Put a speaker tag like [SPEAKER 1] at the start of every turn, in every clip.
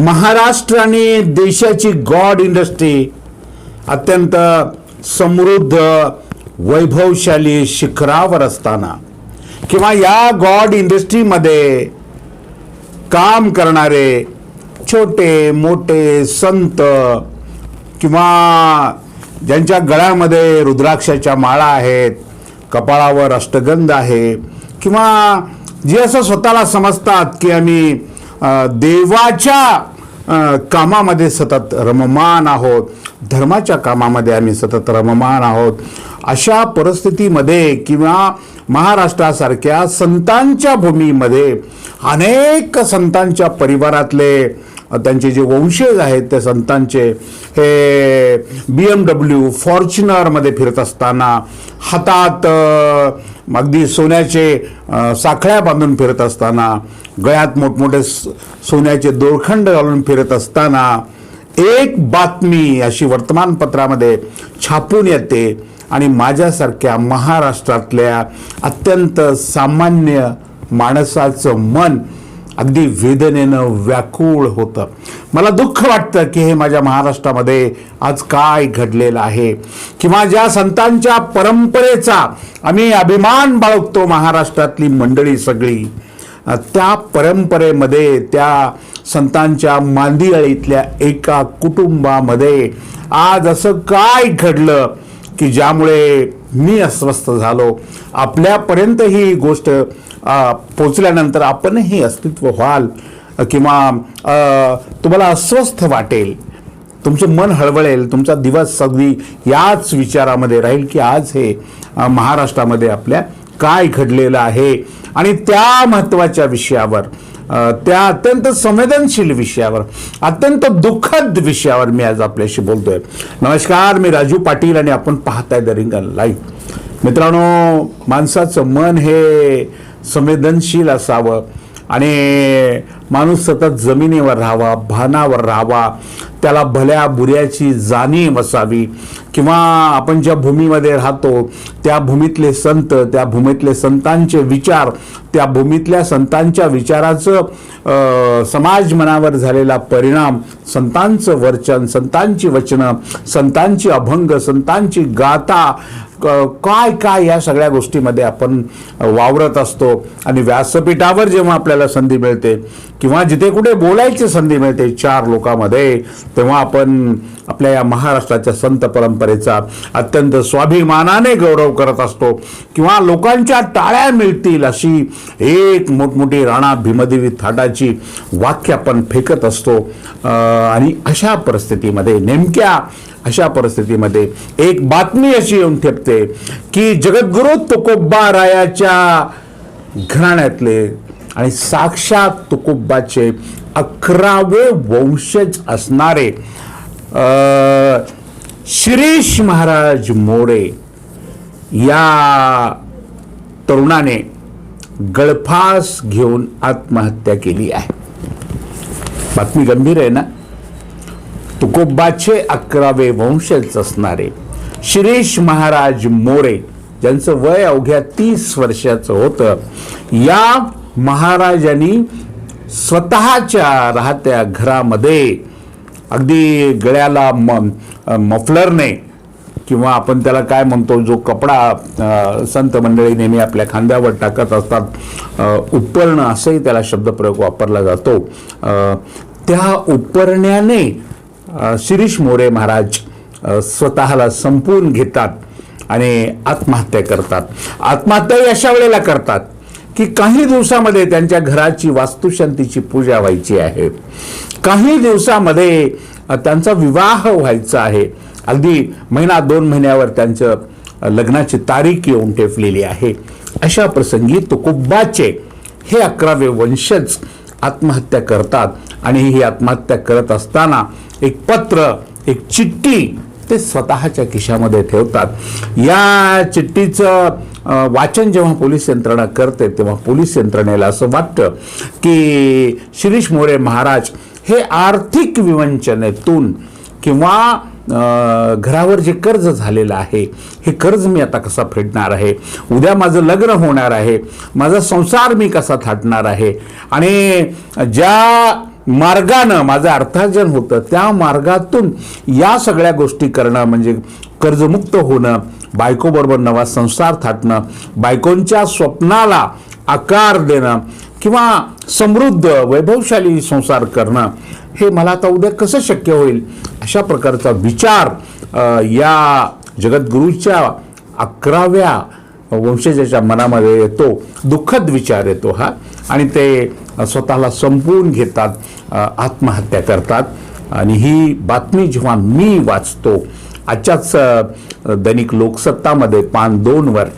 [SPEAKER 1] महाराष्ट्र आणि देशाची God industry अत्यंत समृद्ध वैभवशाली शिखरावर असताना किंवा या गॉड इंडस्ट्रीमध्ये काम करणारे छोटे मोठे संत किंवा ज्यांच्या गळ्यामध्ये रुद्राक्षाच्या माळा आहेत कपाळावर अष्टगंध आहे किंवा जे असं स्वतःला समजतात की आम्ही देवाच्या कामामध्ये सतत रममान आहोत. धर्माच्या कामामध्ये आम्ही सतत रममान आहोत. अशा परिस्थितीमध्ये किंवा महाराष्ट्रासारख्या संतांच्या भूमीमध्ये अनेक संतांच्या परिवारातले त्यांचे जे वंशज आहेत त्या संतांचे हे बी एम डब्ल्यू फॉर्च्युनरमध्ये फिरत असताना हातात अगदी सोन्याचे साखळ्या बांधून फिरत असताना गळ्यात मोठमोठे सोन्याचे दोरखंड घालून फिरत असताना एक बातमी अशी वर्तमानपत्रामध्ये छापून येते आणि माझ्यासारख्या महाराष्ट्रातल्या अत्यंत सामान्य माणसाचं मन अगदी वेदनेनं व्याकुळ होतं. मला दुःख वाटतं की हे माझ्या महाराष्ट्रामध्ये आज काय घडलेलं आहे. किंवा ज्या संतांच्या परंपरेचा आम्ही अभिमान बाळगतो महाराष्ट्रातली मंडळी सगळी. त्या परंपरेमध्ये त्या संतांच्या मांदियाळीतल्या एका कुटुंबामध्ये आज असं काय घडलं की ज्यामुळे मी अस्वस्थ झालो? आपल्यापर्यंत ही गोष्ट पोचल्यानंतर आपणही अस्तित्व व्हाल किंवा तुम्हाला अस्वस्थ वाटेल. तुमचं मन हळवळेल तुमचा दिवस अगदी याच विचारामध्ये राहील की आज हे महाराष्ट्रामध्ये आपल्या काय घडलेलं आहे आणि त्या महत्त्वाच्या विषयावर त्या अत्यंत संवेदनशील विषयावर अत्यंत दुःखद विषयावर मी आज आपल्याशी बोलतोय. नमस्कार मी राजू पाटील आणि आपण पाहताय द रिंगल लाईव्ह मित्रांनो माणसाचं मन हे संवेदनशील असावं. आणि माणूस सतत जमिनीवर राहावा भानावर राहावा त्याला भल्या बुऱ्याची जाणीव असावी. किंवा आपण ज्या भूमीमध्ये राहतो त्या भूमीतले संत त्या भूमीतले संतांचे विचार त्या भूमीतल्या संतांच्या विचाराचं समाज मनावर झालेला परिणाम संतांचं वर्चन संतांची वचनं संतांची अभंग संतांची गाथा काय काय या सगळ्या गोष्टीमध्ये आपण वावरत असतो आणि व्यासपीठावर जेव्हा आपल्याला संधी मिळते किंवा जिथे कुठे बोलायची संधी मिळते चार लोकांमध्ये तेव्हा आपण आपल्या या महाराष्ट्राच्या संत परंपरेचा अत्यंत स्वाभिमानाने गौरव करत असतो किंवा लोकांच्या टाळ्या मिळतील अशी एक मोठमोठी राणा भीमदेवी थाटाची वाक्य आपण फेकत असतो. आणि अशा परिस्थितीमध्ये नेमक्या अशा परिस्थितीमध्ये एक बातमी अशी येऊन ठेपते की जगद्गुरु तुकोब्बा रायाच्या घराण्यातले आणि साक्षात तुकोब्बाचे अकरावे वंशज असणारे शिरीष महाराज मोरे या तरुणाने गळफास घेऊन आत्महत्या केली आहे. बातमी गंभीर आहे ना? तुकोबाचे अकरावे वंशज असणारे शिरीष महाराज मोरे ज्यांचं वय अवघ्या तीस वर्षाचं होतं या महाराजांनी स्वतःच्या राहत्या घरामध्ये अगदी गळ्याला म मफलरने किंवा आपण त्याला काय म्हणतो जो कपडा संत मंडळी नेहमी आपल्या खांद्यावर टाकत असतात उपरणं असंही त्याला शब्दप्रयोग वापरला जातो. त्या उपरण्याने शिरीष मोरे महाराज स्वतःला संपवून घेतात आणि आत्महत्या करतात. आत्महत्याही अशा वेळेला करतात की काही दिवसामध्ये त्यांच्या घराची वास्तुशांतीची पूजा व्हायची आहे. काही दिवसामध्ये त्यांचा विवाह व्हायचा आहे. अगदी महिना दोन महिन्यावर त्यांचं लग्नाची तारीख येऊन ठेपलेली आहे. अशा प्रसंगी तुकुब्बाचे हे अकरावे वंशज आत्महत्या करतात आणि ही आत्महत्या करत असताना एक पत्र एक चिठ्ठी ते स्वतःच्या खिशामध्ये ठेवतात. या चिठ्ठीचं वाचन जेव्हा पोलीस यंत्रणा करते तेव्हा पोलीस यंत्रणेला असं वाटतं की शिरीष मोरे महाराज हे आर्थिक विवंचनेतून किंवा घरावर जे कर्ज झालेलं आहे हे कर्ज मी आता कसा फेडणार आहे? उद्या माझं लग्न होणार आहे माझा संसार मी कसा थाटणार आहे? आणि ज्या मार्गानं माझं अर्थार्जन होतं त्या मार्गातून या सगळ्या गोष्टी करणं म्हणजे कर्जमुक्त होणं बायकोबरोबर नवा संसार थाटणं बायकोंच्या स्वप्नाला आकार देणं किंवा समृद्ध वैभवशाली संसार करणं हे मला आता उद्या कसं शक्य होईल अशा प्रकारचा विचार या जगद्गुरूच्या अकराव्या वंशजाच्या मनामध्ये येतो दुःखद विचार येतो हा. आणि ते स्वतःला संपवून घेतात आत्महत्या करतात. आणि ही बातमी जेव्हा मी वाचतो आजच्याच दैनिक लोकसत्तामध्ये पान दोनवर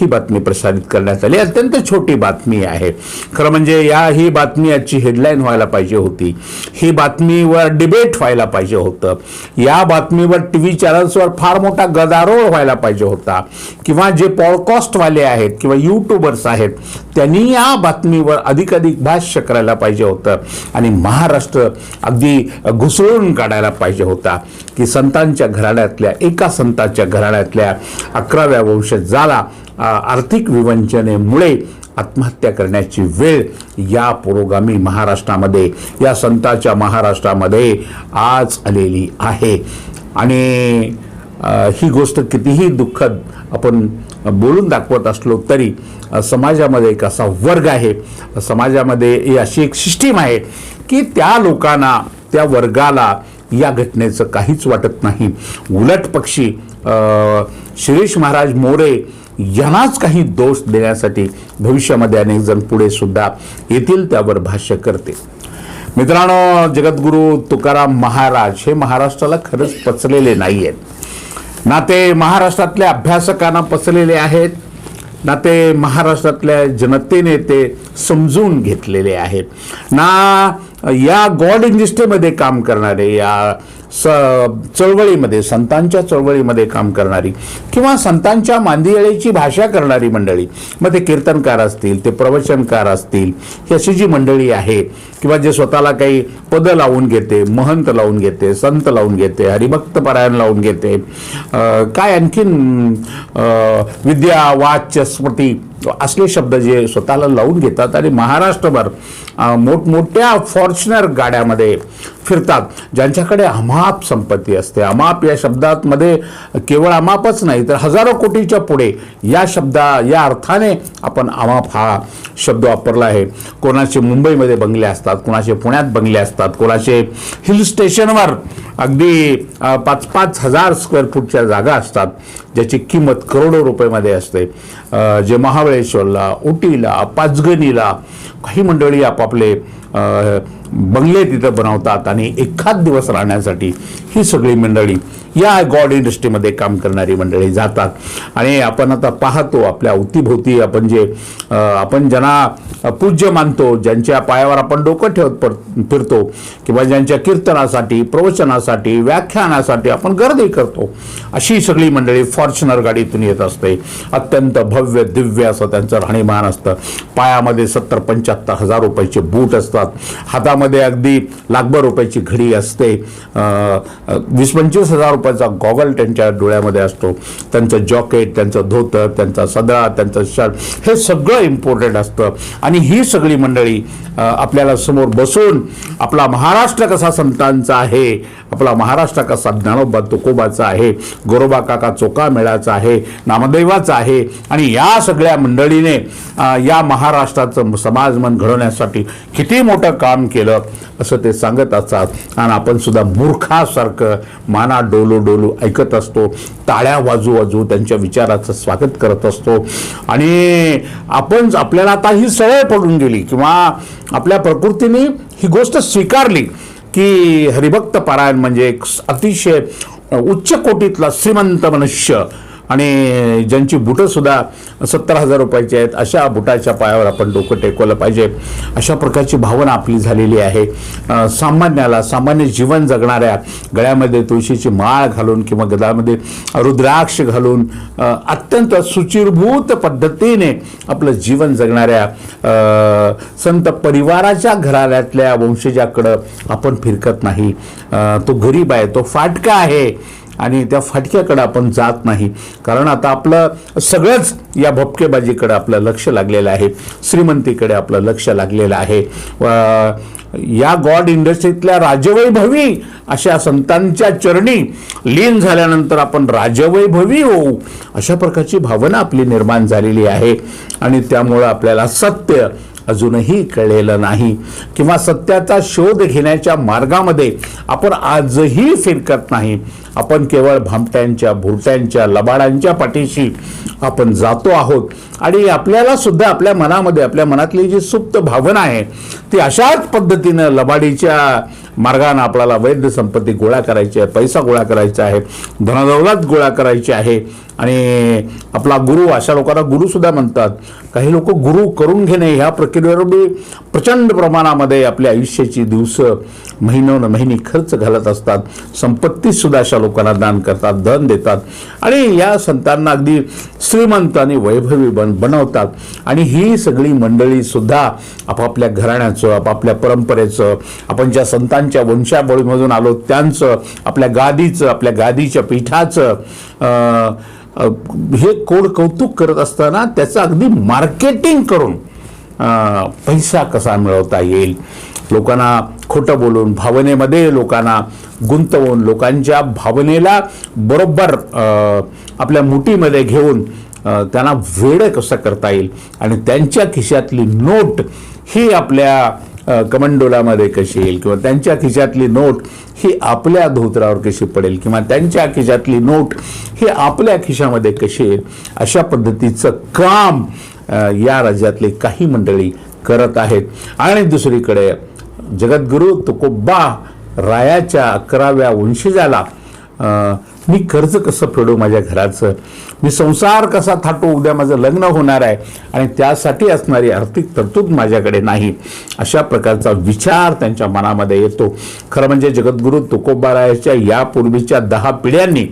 [SPEAKER 1] ही बातमी प्रसारित करण्यात आली. अत्यंत छोटी बातमी आहे. खरं म्हणजे या ही बातमी आजची हेडलाईन व्हायला पाहिजे होती. ही बातमीवर डिबेट व्हायला पाहिजे होतं. या बातमीवर टी व्ही चॅनल्सवर फार मोठा गदारोळ व्हायला पाहिजे होता. किंवा जे पॉडकास्टवाले आहेत किंवा यूट्यूबर्स आहेत त्यांनी या बातमीवर अधिकाधिक भाष्य करायला पाहिजे होतं. आणि महाराष्ट्र अगदी घुसळून काढायला पाहिजे होता. की संतांच्या घराण्यातल्या एका संतांच्या घराण्यातल्या अकराव्या वंशजाला झाला. आर्थिक विवंचनेमुळे आत्महत्या करण्याची वेळ या पुरोगामी महाराष्ट्रामध्ये या संताच्या महाराष्ट्रामध्ये आज आलेली आहे. आणि ही गोष्ट कितीही दुःखद आपण बोलून दाखवत असलो तरी समाजामध्ये एक असा वर्ग आहे. समाजामध्ये ही अशी एक सिस्टीम आहे की त्या लोकांना त्या वर्गाला या घटनेचं काहीच वाटत नाही. उलट पक्षी शिरीष महाराज मोरे यांनाच काही दोष देण्यासाठी भविष्यामध्ये अनेक जण पुढे सुद्धा येतील त्यावर भाष्य करते. मित्रांनो जगद्गुरू तुकाराम महाराज हे महाराष्ट्राला खरंच पचलेले नाही आहेत ना ते महाराष्ट्रातल्या अभ्यासकांना पचलेले आहेत. ना ते महाराष्ट्रातल्या जनतेने ते समजून घेतलेले आहेत. ना या गॉड इंडस्ट्रीमध्ये काम करणारे या स चळवळीमध्ये संतांच्या चळवळीमध्ये काम करणारी किंवा संतांच्या मांदियाळीची भाषा करणारी मंडळी. मग ते कीर्तनकार असतील ते प्रवचनकार असतील ही अशी जी मंडळी आहे किंवा जे स्वतःला काही पदं लावून घेते महंत लावून घेते संत लावून घेते हरिभक्त परायण लावून घेते काय आणखीन विद्या वाच्य स्मृती असले शब्द जे स्वतःला लावून घेतात आणि महाराष्ट्रभर मोठमोठ्या फॉर्च्युनर गाड्यामध्ये फिरतात ज्यांच्याकडे अमाप संपत्ती असते. अमाप या शब्दात मध्ये केवळ अमापच नाही तर हजारो कोटीच्या पुढे या शब्दा या अर्थाने आपण अमाप हा शब्द वापरला आहे. कोणाचे मुंबईमध्ये बंगले असतात असतात. कुणाचे पुण्यात बंगले असतात कोणाचे हिल स्टेशनवर अगदी पाच पाच हजार स्क्वेअर फूटच्या जागा असतात ज्याची किंमत करोडो रुपयेमध्ये असते. जे महाबळेश्वरला उटीला पाचगणीला काही मंडळी आपापले बंगले तिथं बनवतात आणि एखाद दिवस राहण्यासाठी ही सगळी मंडळी या गॉड इंडस्ट्रीमध्ये काम करणारी मंडळी जातात. आणि आपण आता पाहतो आपल्या अवतीभोवती आपण जे आपण ज्यांना पूज्य मानतो ज्यांच्या पायावर आपण डोकं ठेवत फिरतो किंवा ज्यांच्या कीर्तनासाठी प्रवचनासाठी व्याख्यानासाठी आपण गर्दी करतो अशी सगळी मंडळी फॉर्च्युनर गाडीतून येत असते. अत्यंत भव्य दिव्य असं त्यांचं राहणीमान असतं. पायामध्ये सत्तर पंच्याहत्तर हजार रुपयाचे बूट असतात. हातामध्ये अगदी लाखभर रुपयाची घडी असते. वीस पंचवीस हजार रुपयाचा गॉगल त्यांच्या डोळ्यामध्ये असतो. त्यांचं जॉकेट त्यांचं धोतर त्यांचा सदरा त्यांचं शर्ट हे सगळं इम्पॉर्टंट असतं. आणि ही सगळी मंडळी आपल्याला समोर बसून आपला महाराष्ट्र कसा संतांचा आहे आपला महाराष्ट्र कसा ज्ञानोबा तुकोबाचा आहे गोरोबा काका चोका मेळाचा आहे नामदेवाचा आहे आणि या सगळ्या मंडळीने या महाराष्ट्राचं समाजमन घडवण्यासाठी किती मोठं काम केलं. असं ते सांगत असतात. आणि आपण सुद्धा मूर्खासारखं माना डोलू डोलू ऐकत असतो. टाळ्या वाजू वाजू त्यांच्या विचाराचं स्वागत करत असतो. आणि आपण आपल्याला आता ही सवय पडून गेली किंवा आपल्या प्रकृतीने ही गोष्ट स्वीकारली की हरिभक्त पारायण म्हणजे एक अतिशय उच्च कोटीतला श्रीमंत मनुष्य आणि ज्यांची बुटंसुद्धा सत्तर हजार रुपयाची आहेत अशा बुटाच्या पायावर आपण डोकं टेकवलं पाहिजे. अशा प्रकारची भावना आपली झालेली आहे. सामान्याला सामान्य जीवन जगणाऱ्या गळ्यामध्ये तुळशीची माळ घालून किंवा गदामध्ये रुद्राक्ष घालून अत्यंत सुचिरभूत पद्धतीने आपलं जीवन जगणाऱ्या संत परिवाराच्या घराण्यातल्या वंशजाकडं आपण फिरकत नाही. तो गरीब आहे तो फाटका आहे. आणि त्या फाटक्याकडे आपण जात नाही. कारण आता आपलं सगळंच या भपकेबाजीकडे आपलं लक्ष लागलेलं आहे. श्रीमंतीकडे आपलं लक्ष लागलेलं आहे. या गॉड इंडस्ट्रीतल्या राजवैभवी अशा संतांच्या चरणी लीन झाल्यानंतर आपण राजवैभवी होऊ अशा प्रकारची भावना आपली निर्माण झालेली आहे. आणि त्यामुळं आपल्याला सत्य अजूनही कळलेलं नाही. किंवा सत्याचा शोध घेण्याच्या मार्गामध्ये आपण आजही फिरकत नाही. आपण केवळ भामट्यांच्या भुरट्यांच्या लबाडांच्या पाठीशी आपण जातो आहोत. आणि आपल्याला सुद्धा आपल्या मनामध्ये आपल्या मनातली जी सुप्त भावना आहे ती अशाच पद्धतीनं लबाडीच्या मार्गाने आपल्याला वैध संपत्ती गोळा करायची आहे पैसा गोळा करायचा आहे धनदौलत गोळा करायची आहे आणि आपला गुरु अशा लोकांना गुरुसुद्धा म्हणतात. काही लोक गुरु करून घेणे ह्या प्रक्रियेवर बी प्रचंड प्रमाणामध्ये आपल्या आयुष्याची दिवसं महिनोन महिने खर्च घालत असतात. संपत्तीसुद्धा अशा लोकांना दान करतात धन देतात. आणि या संतांना अगदी श्रीमंत आणि वैभवी बन बनवतात. आणि ही सगळी मंडळीसुद्धा आपापल्या घराण्याचं आपापल्या परंपरेचं आपण ज्या संतांच्या वंशावळीमधून आलो त्यांचं आपल्या गादीचं आपल्या गादीच्या पीठाचं हे कोड कौतुक करत असताना त्याचं अगदी मार्केटिंग करून पैसा कसा मिळवता येईल? लोकांना खोटं बोलून भावनेमध्ये लोकांना गुंतवून लोकांच्या भावनेला बरोबर आपल्या मुठीमध्ये घेऊन त्यांना वेळ कसं करता येईल? आणि त्यांच्या खिशातली नोट ही आपल्या कमंडोलामध्ये कशी येईल किंवा त्यांच्या खिशातली नोट ही आपल्या धोत्रावर कशी पडेल किंवा त्यांच्या खिशातली नोट ही आपल्या खिशामध्ये कशी येईल अशा पद्धतीचं काम या राज्यातले काही मंडळी करत आहेत. आणि दुसरीकडे जगद्गुरु तुकोबा रायाच्या अकराव्या वंशजाला मी कर्ज कसं फेडू माझ्या घराचं? मी संसार कसा थाटू? उद्या माझं लग्न होणार आहे. आणि त्यासाठी असणारी आर्थिक तरतूद माझ्याकडे नाही. अशा प्रकारचा विचार त्यांच्या मनामध्ये येतो. खरं म्हणजे जगद्गुरू तुकोबारायाच्या यापूर्वीच्या दहा पिढ्यांनी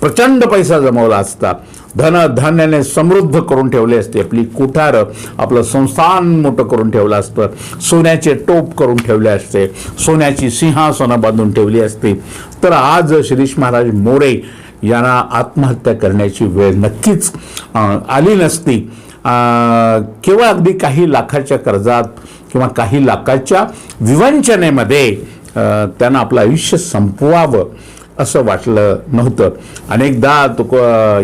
[SPEAKER 1] प्रचंड पैसा जमवला असता. धन धान्याने समृद्ध करून ठेवले असते. आपली कुठारं आपलं संस्थान मोठं करून ठेवलं असतं. सोन्याचे टोप करून ठेवले असते. सोन्याची सिंहासनं बांधून ठेवली असते. तर आज शिरीष महाराज मोरे यांना आत्महत्या करण्याची वेळ नक्कीच आली नसती. किंवा केवळ अगदी काही लाखाच्या कर्जात किंवा काही लाखाच्या विवंचनेमध्ये त्यांना आपलं आयुष्य संपवावं असं वाटलं नव्हतं. अनेकदा तुक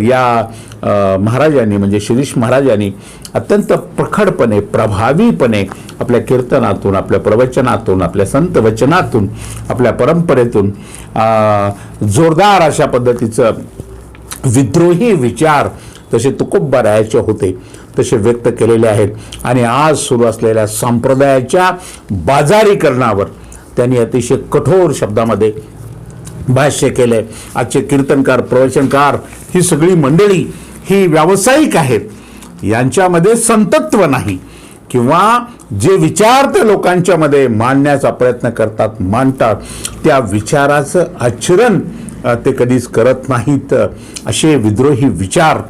[SPEAKER 1] या महाराजांनी म्हणजे शिरीष महाराजांनी अत्यंत प्रखडपणे प्रभावीपणे आपल्या कीर्तनातून आपल्या प्रवचनातून आपल्या संत वचनातून आपल्या परंपरेतून जोरदार अशा पद्धतीचं विद्रोही विचार तसे तुकोब्बा राहायचे होते तसे व्यक्त केलेले आहेत. आणि आज सुरू असलेल्या संप्रदायाच्या बाजारीकरणावर त्यांनी अतिशय कठोर शब्दामध्ये भाष्य केलं आहे आजचे कीर्तनकार प्रवचनकार ही सगळी मंडळी ही व्यावसायिक आहेत. यांच्यामध्ये संतत्व नाही. किंवा जे विचार ते लोकांच्या मध्ये मांडण्याचा प्रयत्न करतात मांडतात त्या विचाराचं आचरण ते कधीच करत नाहीत. असे विद्रोही विचार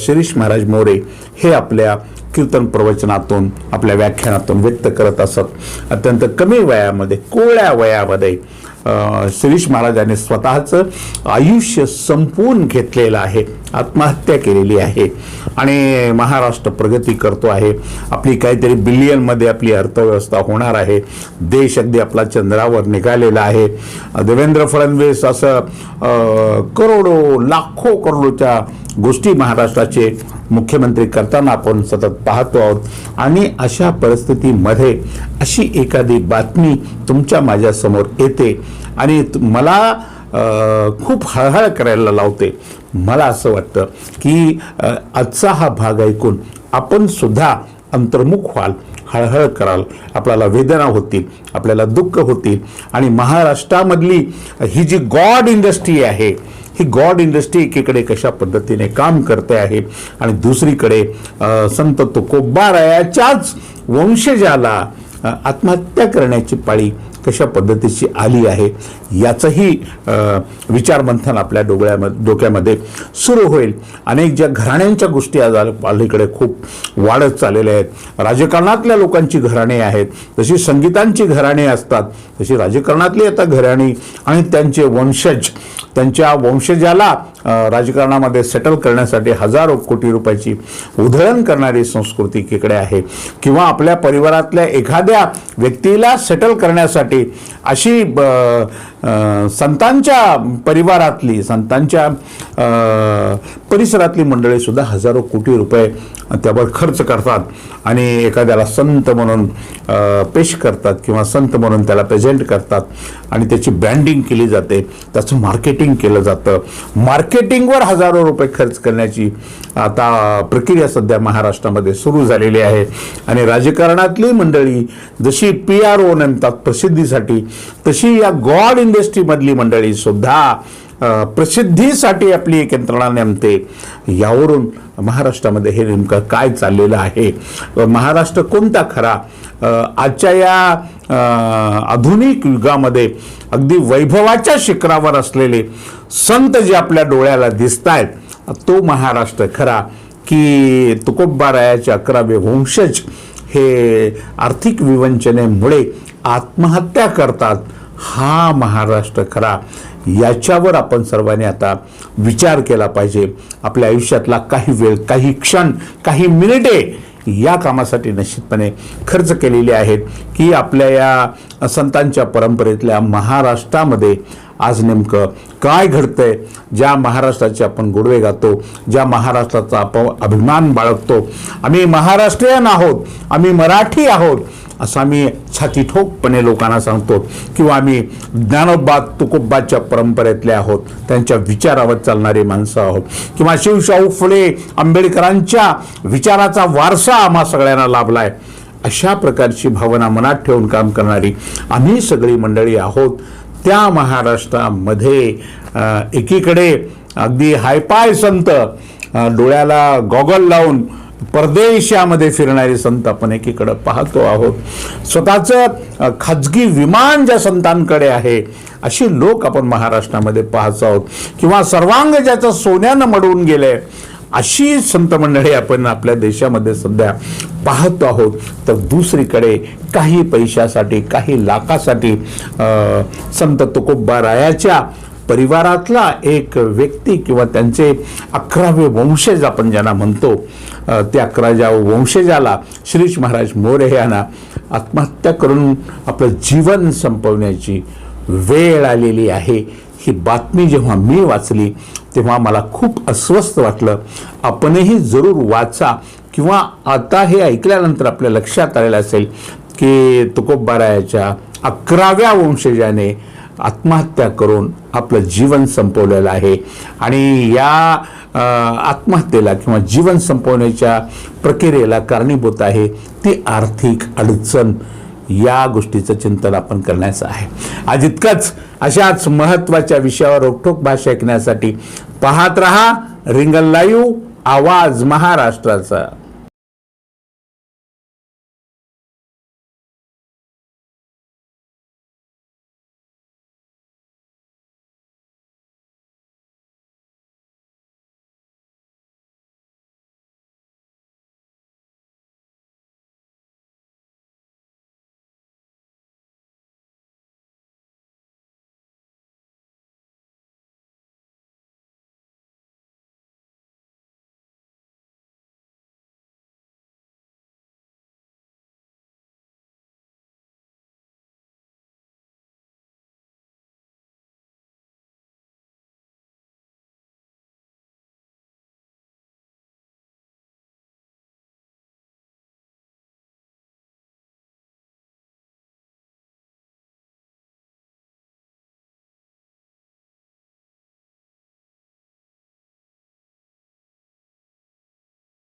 [SPEAKER 1] शिरीष महाराज मोरे हे आपल्या कीर्तन प्रवचनातून आपल्या व्याख्यानातून व्यक्त करत असत. अत्यंत कमी वयामध्ये कोवळ्या वयामध्ये शिरीष महाराजांनी स्वतःचं आयुष्य संपवून घेतलेलं आहे. आत्महत्या केलेली आहे. आणि महाराष्ट्र प्रगती करतो आहे. आपली काहीतरी बिलियनमध्ये आपली अर्थव्यवस्था होणार आहे. देश अगदी आपला चंद्रावर निघालेला आहे. देवेंद्र फडणवीस असं करोडो लाखो करोडोच्या गोष्टी महाराष्ट्राचे मुख्यमंत्री करताना आपण सतत पाहतो आहोत. आणि अशा परिस्थितीमध्ये अशी एखादी बातमी तुमच्या माझ्यासमोर येते आणि मला खूप हळहळ करायला लावते. मला असं वाटतं की आजचा हा भाग ऐकून आपण सुद्धा अंतर्मुख व्हाल हळहळ कराल. आपल्याला वेदना होतील आपल्याला दुःख होतील आणि महाराष्ट्रामधली ही जी गॉड इंडस्ट्री आहे ही गॉड इंडस्ट्री एकीकडे कशा पद्धतीने काम करते आहे आणि दुसरीकडे संत तुकोबारायाच्याच वंशजाला आत्महत्या करण्याची पाळी कशा पद्धतीची आली आहे याचंही विचारमंथन आपल्या डोळ्यामध्ये डोक्यामध्ये सुरू होईल. अनेक ज्या घराण्यांच्या गोष्टी आज आल- अलीकडे खूप वाढत चाललेल्या आहेत. राजकारणातल्या लोकांची घराणे आहेत. जशी संगीतांची घराणे असतात तशी राजकारणातली आता घराणी आणि त्यांचे वंशज त्यांच्या वंशजाला राजकारणामध्ये सेटल करण्यासाठी हजारो कोटी रुपयाची उधळण करणारी संस्कृती इकडे आहे. किंवा आपल्या परिवारातल्या एखाद्या व्यक्तीला सेटल करण्यासाठी अशी ब- संतांच्या परिवारातली संतांच्या परिसरातली मंडळी सुद्धा हजारो कोटी रुपये त्यावर खर्च करतात आणि एखाद्याला संत म्हणून पेश करतात किंवा संत म्हणून त्याला प्रेझेंट करतात आणि त्याची ब्रँडिंग केली जाते त्याचं मार्केटिंग केलं जातं. मार्केटिंगवर हजारो रुपये खर्च करण्याची आता प्रक्रिया सध्या महाराष्ट्रामध्ये सुरू झालेली आहे. आणि राजकारणातली मंडळी जशी पी आर ओ नेमतात प्रसिद्धीसाठी तशी या गॉड इन इंडस्ट्रीमधली मंडळी सुद्धा प्रसिद्धीसाठी आपली एक यंत्रणा नेमते. यावरून महाराष्ट्रामध्ये हे नेमकं काय चाललेलं आहे? महाराष्ट्र कोणता खरा? आजच्या या आधुनिक युगामध्ये अगदी वैभवाच्या शिखरावर असलेले संत जे आपल्या डोळ्याला दिसत आहेत तो महाराष्ट्र खरा की तुकोबारायाचे अकरावे वंशज हे आर्थिक विवंचनेमुळे आत्महत्या करतात. हा महाराष्ट्र खरा. याच्यावर आपण सर्वांनी आता विचार केला पाहिजे. आपल्या आयुष्यातला काही वेळ काही क्षण काही मिनिटे या कामासाठी निश्चितपणे खर्च केलेले आहेत की आपल्या या संतांच्या परंपरेतल्या महाराष्ट्रामध्ये आज नेमकं काय घडतंय ज्या महाराष्ट्राचे आपण गोडवे गातो ज्या महाराष्ट्राचा आपण अभिमान बाळगतो. आम्ही महाराष्ट्रीयन आहोत आम्ही मराठी आहोत असं आम्ही छाती ठोकपणे लोकांना सांगतो किंवा आम्ही ज्ञानोबा तुकोबाच्या परंपरेतले आहोत त्यांच्या विचारावर चालणारी माणसं आहोत. किंवा शिवशाहू फुले आंबेडकरांच्या विचाराचा वारसा आम्हा सगळ्यांना लाभलाय. अशा प्रकारची भावना मनात ठेवून काम करणारी आम्ही सगळी मंडळी आहोत. त्या महाराष्ट्रामध्ये एकीकडे अगदी हायपाय संत डोळ्याला गॉगल लावून परदेशामध्ये फिरणारे संत आपण एकीकडे पाहतो आहोत. स्वतःचं खाजगी विमान ज्या संतांकडे आहे अशी लोक आपण महाराष्ट्रामध्ये पाहतो आहोत. किंवा सर्वांग ज्याचं सोन्यानं मडवून गेलंय अशी संत मंडळी आपण आपल्या देशामध्ये सध्या पाहतो आहोत. तर दुसरीकडे काही पैशासाठी काही लाखासाठी संत तुकोब्बा रायाच्या परिवारातला एक व्यक्ती किंवा त्यांचे अकरावे वंशज आपण ज्यांना म्हणतो ते त्या अकराव्या वंशजाला श्रीश महाराज मोरे यांना आत्महत्या करून आपलं जीवन संपवण्याची वेळ आलेली आहे. ही बातमी जेव्हा मी वाचली तेव्हा मला खूप अस्वस्थ वाटलं. आपणही जरूर वाचा किंवा आता हे ऐकल्यानंतर आपल्या लक्षात आलेलं असेल की तुकोबारायाच्या अकराव्या वंशजाने आत्महत्या करून आपलं जीवन संपवलेलं आहे. आणि या आत्महत्येला किंवा जीवन संपवण्याच्या प्रक्रियेला कारणीभूत आहे ती आर्थिक अडचण या गोष्टीचं चिंतन आपण करण्याचं आहे. आज इतकंच. अशाच महत्त्वाच्या विषयावर रोखोक भाषा ऐकण्यासाठी पाहत रहा रिंगल लाईव्ह आवाज महाराष्ट्राचा.